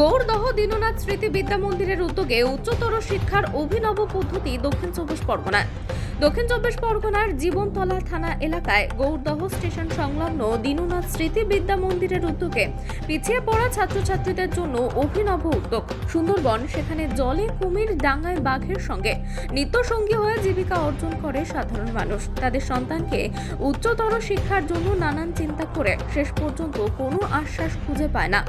গৌরদহ দীননাথ স্মৃতি বিদ্যা মন্দিরের উদ্যোগে উচ্চতর শিক্ষার অভিনব পদ্ধতি দক্ষিণ চব্বিশ পরগনায়। দক্ষিণ চব্বিশ পরগনার জীবনতলা থানা এলাকায় গৌরদহ স্টেশন সংলগ্ন দীননাথ স্মৃতি বিদ্যা মন্দিরের উদ্যোগে পিছিয়ে পড়া ছাত্রছাত্রীদের জন্য অভিনব উদ্যোগ। সুন্দরবন সেখানে জলে কুমির ডাঙ্গায় বাঘের সঙ্গে নিত্যসঙ্গী হয়ে জীবিকা অর্জন করে সাধারণ মানুষ। তাদের সন্তানকে উচ্চতর শিক্ষার জন্য নানান চিন্তা করে শেষ পর্যন্ত কোনো আশ্বাস খুঁজে পায় না।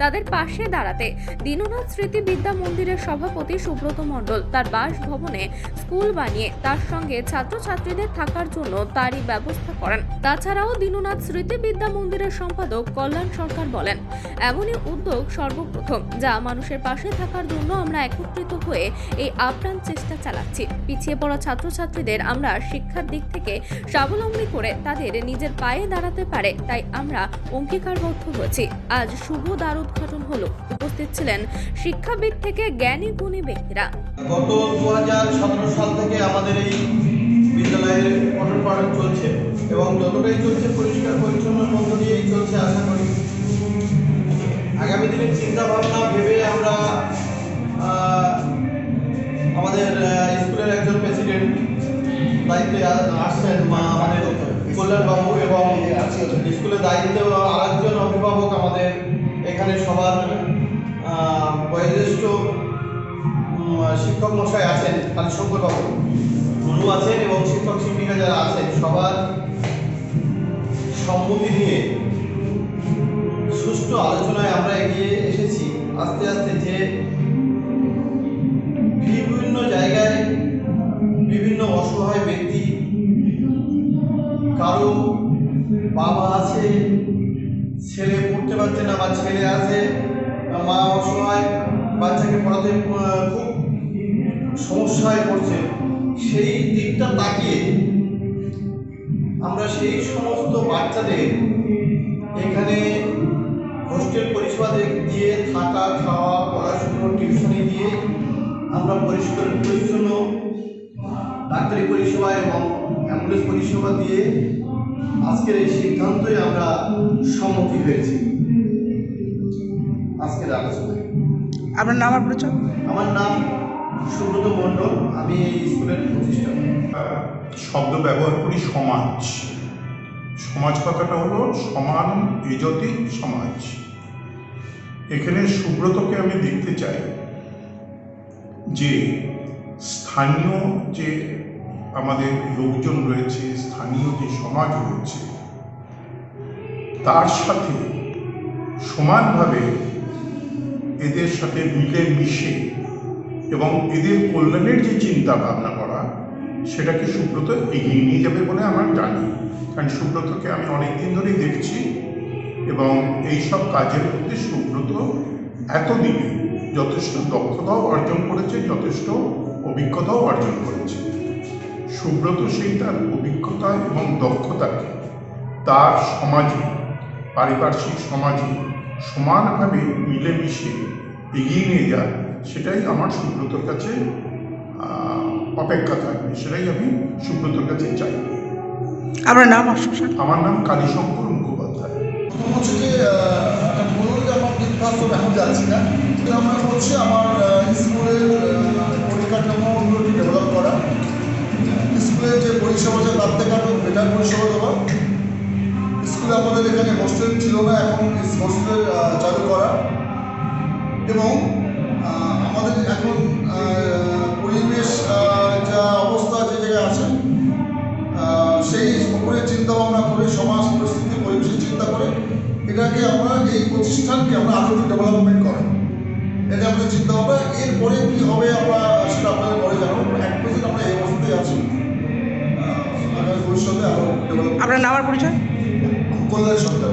তাদের পাশে দাঁড়াতে দীননাথ স্মৃতি বিদ্যা মন্দিরের সভাপতি সুব্রত মণ্ডল তার বাসভবনে স্কুল বানিয়ে তার সঙ্গে ছাত্রছাত্রীদের থাকার জন্য তারই ব্যবস্থা করেন। তাছাড়াও দীননাথ স্মৃতি বিদ্যা মন্দিরের সম্পাদক কল্যাণ সরকার বলেন, এমনই উদ্যোগ সর্বপ্রথম যা মানুষের পাশে থাকার জন্য আমরা একত্রিত হয়ে এই আপ্রাণ চেষ্টা চালাচ্ছি। পিছিয়ে পড়া ছাত্রছাত্রীদের আমরা শিক্ষার দিক থেকে স্বাবলম্বী করে তাদের নিজের পায়ে দাঁড়াতে পারে, তাই আমরা অঙ্গীকারবদ্ধ হয়েছি। আজ শুভ দ্বার উদ্ঘাটন হলো। উপস্থিত ছিলেন শিক্ষাবিদ থেকে জ্ঞানী গুণী ব্যক্তিরা। গত দু হাজার সতেরো সাল থেকে আমাদের এই বিদ্যালয়ের এবং যতটাই চলছে পরিষ্কার, পরিচ্ছন্ন মধ্য দিয়েই চলছে, আশা করি। আগামী দিনের চিন্তা ভাবনা ভেবে আমরা আমাদের স্কুলের একজন প্রেসিডেন্ট দায়িত্বে আসছেন, মা, আমাদের কল্যাণবাবু এবং স্কুলের দায়িত্বে আরেকজন অভিভাবক আমাদের এখানে সবার বয়োজ্যেষ্ঠ শিক্ষক মশাই আছেন কালীশঙ্কর বাবু। গুরু আছেন এবং শিক্ষক শিক্ষিকা যারা আছেন, সবার সম্মতি নিয়ে সুষ্ঠু আলোচনায় আমরা এগিয়ে এসেছি। আস্তে আস্তে যে বিভিন্ন জায়গায় বিভিন্ন অসহায় ব্যক্তি কারও বাবা আছে, ছেলে পড়তে পারছে না বা ছেলে আছে মা অসহায়, বাচ্চাকে পড়াতে খুব সমস্যায় পড়ছে, সেই দিকটা তাকিয়ে আমরা সেই সমস্ত বাচ্চাদের এখানে হোস্টেল পরিষেবা দিয়ে থাকা খাওয়া পড়াশুনো টিউশনি দিয়ে আমরা পরিষ্কার পরিচ্ছন্ন ডাক্তারি পরিষেবা এবং অ্যাম্বুলেন্স পরিষেবা দিয়ে আজকের এই সিদ্ধান্তই আমরা সম্মতি হয়েছি। আজকের আলোচনায়। আপনার নাম পরিচয়? আমার নাম সুব্রত মণ্ডল, আমি এই স্কুলের শব্দ ব্যবহার করি সমাজ। সমাজ কথাটা হলো সমান এজতি সমাজ। এখানে সুব্রতকে আমি দেখতে চাই যে স্থানীয় যে আমাদের লোকজন রয়েছে, স্থানীয় যে সমাজ রয়েছে, তার সাথে সমানভাবে এদের সাথে মিলে মিশে এবং এদের কল্যাণের যে চিন্তা ভাবনা করা সেটাকে সুব্রত এগিয়ে নিয়ে যাবে বলে আমার জানি? কারণ সুব্রতকে আমি অনেক দিন ধরেই দেখছি এবং এই সব কাজের মধ্যে সুব্রত এতদিনে যথেষ্ট দক্ষতাও অর্জন করেছে, যথেষ্ট অভিজ্ঞতাও অর্জন করেছে। সুব্রত সেই তার অভিজ্ঞতা এবং দক্ষতাকে তার সমাজে, পারিপার্শ্বিক সমাজে সমানভাবে মিলেমিশে এগিয়ে নিয়ে যায় সেটাই আমার সুব্রতর কাছে অপেক্ষা থাকবে সেটাই আমি সুব্রতর কাছে চাই। আমার নাম আশ্বাসন আমার নাম কালীশঙ্কর মুখোপাধ্যায়। প্রথম হচ্ছে যে একটা বলুন যে আমার এখন যাচ্ছি না। কিন্তু আমরা হচ্ছে আমার স্কুলের আহ, পরিকাঠামোগুলোকে ডেভেলপ করা। স্কুলের যে পরিষেবা আছে তার থেকে আরও বেটার পরিষেবা দেওয়া স্কুলে আমাদের এখানে হোস্টেল ছিল না এখন হোস্টেল চালু করা। এবং আমাদের এখন পরিবেশ যা অবস্থা যে জায়গায় আছে সেই উপরে চিন্তা ভাবনা করে সমাজ পরিস্থিতি পরিবেশের চিন্তা করে এটাকে আমরা এই প্রতিষ্ঠানকে আমরা আরও একটু ডেভেলপমেন্ট করা এটা আমাদের চিন্তা ভাবনা এরপরে কী হবে আমরা সেটা আপনাদের পরে জানাব এক প্রেজেন্ট আমরা এই অবস্থাতেই আছি। আগামী ভবিষ্যতে আরও ডেভেলপ আপনার নাম আর পরিচয়? কল্যাণ সরকার।